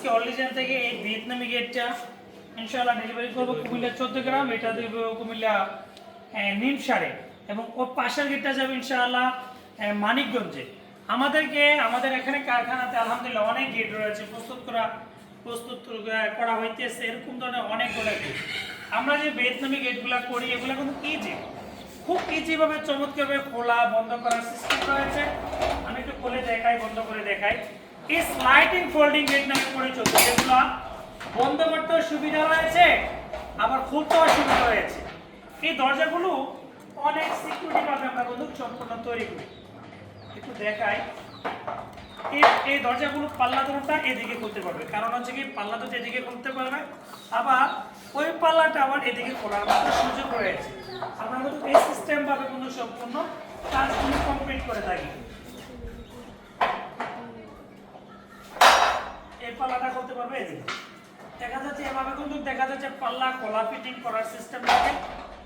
আজকে অলিজেন থেকে এই ভিয়েতনামি গেটটা ইনশাআল্লাহ ডেলিভারি করব কুমিল্লা চোদ্দ গ্রাম, এটা দেবো কুমিল্লা নিমসারে এবং ওর পাশের গেটটা যাবে ইনশাআল্লাহ মানিকগঞ্জে। আমাদেরকে, আমাদের এখানে কারখানাতে আলহামদুলিল্লাহ অনেক গেট রয়েছে, প্রস্তুত করা প্রস্তুত করা হইতেছে, এরকম ধরনের অনেকগুলো গেট। আমরা যে ভিয়েতনামি গেটগুলো করি, এগুলো কিন্তু ইজি খুব ইজি ভাবে, চমৎকারভাবে খোলা, বন্ধ করার সিস্টেম রয়েছে। আমি একটু খুলে দেখাই, বন্ধ করে দেখাই। স্লাইডিং ফোল্ডিং গেট নামে পরিচিত। যেগুলো বন্ধ করতেও সুবিধা রয়েছে আবার খুলতেও সুবিধা রয়েছে এই দরজাগুলো অনেক সিকিউরিটি ভাবে আমরা বন্ধু সম্পূর্ণ তৈরি করি। একটু দেখাই। এই এই দরজাগুলো পাল্লা দুটোটা এদিকে খুলতে পারবে। কারণ হচ্ছে কি, পাল্লা দুটো এদিকে খুলতে পারবে। আবার ওই পাল্লাটা আবার এদিকে খোলার মতো সুযোগ রয়েছে। আমরা কিন্তু এই সিস্টেম ভাবে কিন্তু সম্পূর্ণ কাজগুলো কমপ্লিট করে থাকি। পাল্লাটা করতে পারবে? দেখা যাচ্ছে এভাবে কিন্তু দেখা যাচ্ছে পাল্লা কলা ফিটিং করার সিস্টেম থাকে।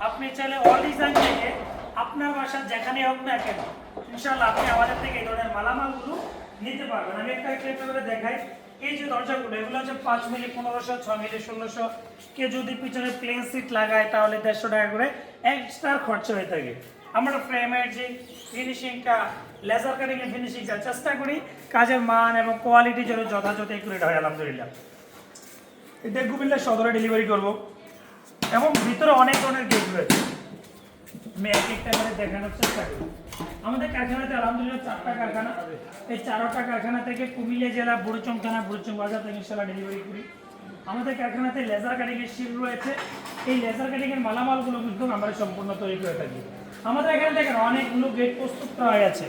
আপনি চাইলে অল ডিজাইন থেকে আপনার বাসা যেখানে হোক না কেন ইনশাল্লাহ আপনি আমাদের থেকে এই ধরনের মালামালগুলো নিতে পারবেন। আমি একটা ক্লিপ করে দেখাই। এই যে দরজাগুলো, এগুলো হচ্ছে পাঁচ মিলি, পনেরোশো, ছ মিলি, ষোলোশো। কেউ যদি পিছনে প্লেন সিট লাগায় তাহলে দেড়শো টাকা করে এক্সট্রা খরচা হয়ে থাকে। আমরা ফ্রেমের যে ফিনিশিংটা লেজার কাটিং এর ফিনিশিংটা চেষ্টা করি কাজের মান এবং কোয়ালিটি যেন যথাযথ একুরেট হয় আলহামদুলিল্লাহ। এটা কুমিল্লা সদরে ডেলিভারি করব। এবং ভিতরে অনেক ধরনের গেট রয়েছে। আমি এক একটা করে দেখানোর চেষ্টা করি। আমাদের কারখানাতে আলহামদুলিল্লাহ চারটা কারখানা। এই চারটা কারখানা থেকে কুমিল্লা জেলা, বুড়ুচং থানা, বুড়ুচং বাজার থেকে ইনশাল্লাহ ডেলিভারি করি। আমাদের কারখানাতে লেজার কাটিং এর শিল রয়েছে। এই লেজার কাটিং এর মালামালগুলো কিন্তু আমরা সম্পূর্ণ তৈরি করে থাকি। আমাদের এখানে দেখেন অনেকগুলো গেট প্রস্তুত করা আছে।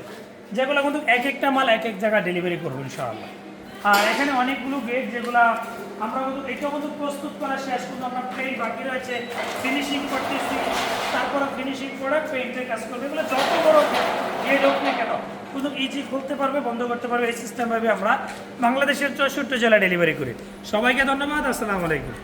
যেগুলো কিন্তু এক একটা মাল এক এক জায়গায় ডেলিভারি করব ইনশাআল্লাহ। আর এখানে অনেকগুলো গেট যেগুলো আমরা কিন্তু এটা কিন্তু প্রস্তুত করা শেষ, কিন্তু আমরা পেইন্ট বাকি রয়েছে। ফিনিশিং করতেছি তারপরে ফিনিশিং প্রোডাক্ট পেইন্টের কাজ করবে। এগুলো যত বড় গেট হোক না কেন, কিন্তু ইজি খুলতে পারবে, বন্ধ করতে পারবে, এই সিস্টেমভাবে আমরা বাংলাদেশের চৌষট্টি জেলা ডেলিভারি করি। সবাইকে ধন্যবাদ, আসসালামু আলাইকুম।